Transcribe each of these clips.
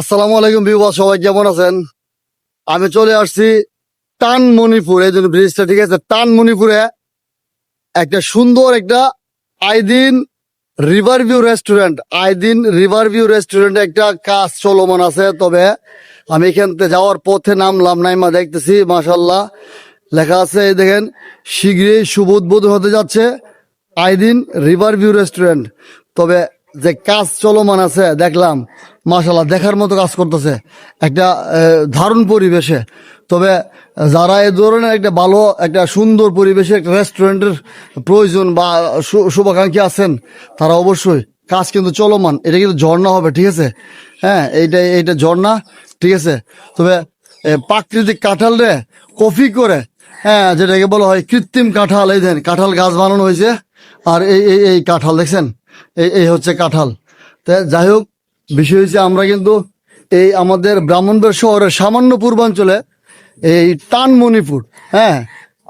আসসালামু আলাইকুম বিবাহ সবাই কেমন আছেন? আমি চলে আসছি টান মণিপুর এই জন্য ব্রিজটা, ঠিক আছে? টান মণিপুরে একটা সুন্দর একটা Aidin river view restaurant, Aidin river view রেস্টুরেন্টে একটা কাজ চলমান আছে। তবে আমি এখান থেকে যাওয়ার পথে নামলাম, নাইমা দেখতেছি মাসাল্লাহ লেখা আছে, এই দেখেন, শীঘ্রই শুভ উদ্বোধন হতে যাচ্ছে আইদিন রিভার ভিউ রেস্টুরেন্ট। তবে যে কাজ চলমান আছে, দেখলাম মাশাল্লাহ দেখার মতো কাজ করতেছে। একটা দারুণ পরিবেশে। তবে যারা এ ধরনের একটা ভালো, একটা সুন্দর পরিবেশে একটা রেস্টুরেন্টের প্রয়োজন বা শুভাকাঙ্ক্ষী আছেন, তারা অবশ্যই কাজ কিন্তু চলমান। এটা কিন্তু ঝর্ণা হবে, ঠিক আছে? হ্যাঁ এইটা এইটা ঝর্ণা, ঠিক আছে? তবে প্রাকৃতিক কাঁঠাল রে, কফি করে হ্যাঁ যেটাকে বলা হয় কৃত্রিম কাঁঠাল, এই দেন, কাঁঠাল গাছ বানানো হয়েছে। আর এই এই কাঁঠাল, দেখছেন? এই এই হচ্ছে কাঁঠাল। তা যাই হোক, বিষয় হচ্ছে আমরা কিন্তু এই আমাদের ব্রাহ্মণবাড় শহরের সামান্য পূর্বাঞ্চলে এই টানমণিপুর হ্যাঁ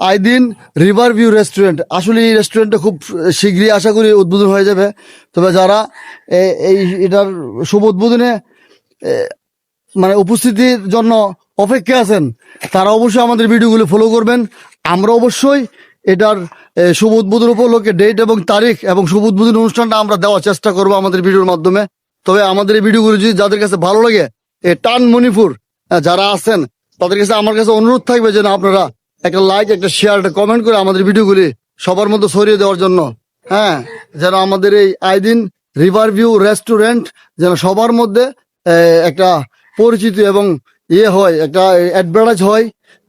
আইদিন রিভার ভিউ রেস্টুরেন্ট। আসলে এই রেস্টুরেন্টটা খুব শীঘ্রই আশা করি উদ্বোধন হয়ে যাবে। তবে যারা এই এটার শুভ উদ্বোধনে মানে উপস্থিতির জন্য অপেক্ষা আছেন, তারা অবশ্যই আমাদের ভিডিওগুলো ফলো করবেন। আমরা অবশ্যই এটার শুভ উদ্বোধন উপলক্ষে ডেট এবং তারিখ এবং শুভ উদ্বোধন অনুষ্ঠানটা আমরা দেওয়ার চেষ্টা করব আমাদের ভিডিওর মাধ্যমে। তবে আমাদের এই ভিডিওগুলো যদি যাদের কাছে ভালো লাগে, এ টান মণিপুর যারা আছেন, তাদের কাছে আমার কাছে অনুরোধ থাকবে যেন আপনারা একটা লাইক একটা শেয়ার একটা কমেন্ট করে আমাদের ভিডিওগুলি সবার মধ্যে ছড়িয়ে দেওয়ার জন্য। হ্যাঁ যেন আমাদের এই আইদিন রিভার ভিউ রেস্টুরেন্ট যেন সবার মধ্যে একটা পরিচিত এবং ইয়ে হয়, একটা অ্যাডভার্টাইজ হয়।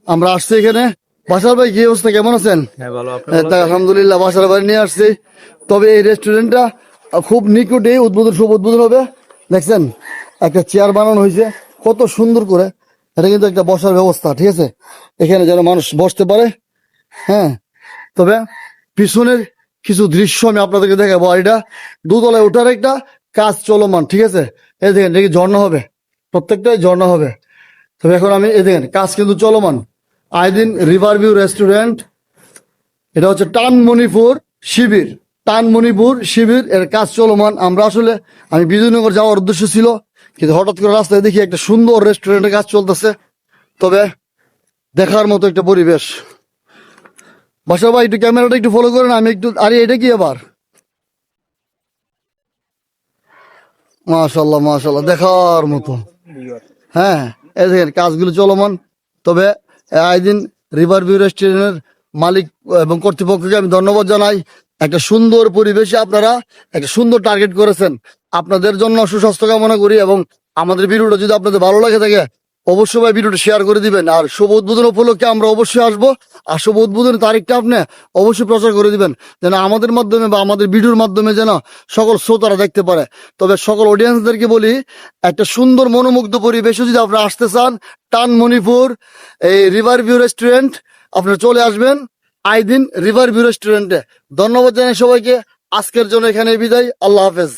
আমরা আসছি এখানে। বাসার ভাই কি অবস্থা? কেমন আছেন? হ্যাঁ হ্যাঁ, আলহামদুলিল্লাহ বাসার বাড়ি নিয়ে আসছি। তবে এই রেস্টুরেন্টটা খুব নিকটে উদ্বোধন শুভ উদ্বোধন হবে। দেখছেন একটা চেয়ার বানানো হয়েছে। কত সুন্দর করে। এটা কিন্তু একটা বসার ব্যবস্থা ঠিক আছে? এখানে যেন মানুষ বসতে পারে। হ্যাঁ তবে পিছনের কিছু দৃশ্য আমি আপনাদেরকে দেখাবো। আর এটা দুতলায় ওঠার একটা কাজ চলমান ঠিক আছে? এই দেখেন দেখি ঝর্ণা হবে। প্রত্যেকটাই ঝর্ণা হবে। তবে এখন আমি এই দেখেন কাজ কিন্তু চলমান। আইদিন রিভার ভিউ রেস্টুরেন্ট। এটা হচ্ছে টান মণিপুর শিবির। টান মণিপুর শিবির, এর কাজ চলমান। আমরা আসলে, আমি বিজয়নগর যাওয়ার উদ্দেশ্য ছিল, কিন্তু হঠাৎ করে রাস্তায় দেখি একটা সুন্দর রেস্টুরেন্টের কাজ চলতেছে। তবে দেখার মতো একটা পরিবেশ। বাসা ভাই, একটু ক্যামেরাটা একটু ফলো করেন, আমি একটু, আরে এটা কি আবার? মাশাল্লাহ মাশাল্লাহ দেখার মতো। হ্যাঁ এই দেখেন, কাজগুলো চলমান। তবে আইদিন রিভার ভিউ রেস্টুরেন্টের মালিক এবং কর্তৃপক্ষকে আমি ধন্যবাদ জানাই। একটা সুন্দর পরিবেশে আপনারা একটা সুন্দর টার্গেট করেছেন। আপনাদের জন্য সুস্বাস্থ্য কামনা করি এবং আমাদের ভিডিওটা যদি আপনাদের ভালো লাগে থাকে অবশ্যই ভাই ভিডিওটা শেয়ার করে দিবেন। আর শুভ উদ্বোধন উপলক্ষে আমরা অবশ্যই আসব। আর শুভ উদ্বোধনের তারিখটা আপনি অবশ্যই প্রচার করে দিবেন। যেন আমাদের মাধ্যমে বা আমাদের ভিডিওর মাধ্যমে যেন সকল শ্রোতারা দেখতে পারে। তবে সকল অডিয়েন্সদেরকে বলি, একটা সুন্দর মনোমুগ্ধ পরিবেশে যদি আপনারা আসতে চান টান মণিপুর এই রিভার ভিউ রেস্টুরেন্ট আপনারা চলে আসবেন আইদিন রিভার ভিউ রেস্টুরেন্টে ধন্যবাদ জানাই সবাইকে। আজকের জন্য এখানে বিদায়। আল্লাহ হাফেজ।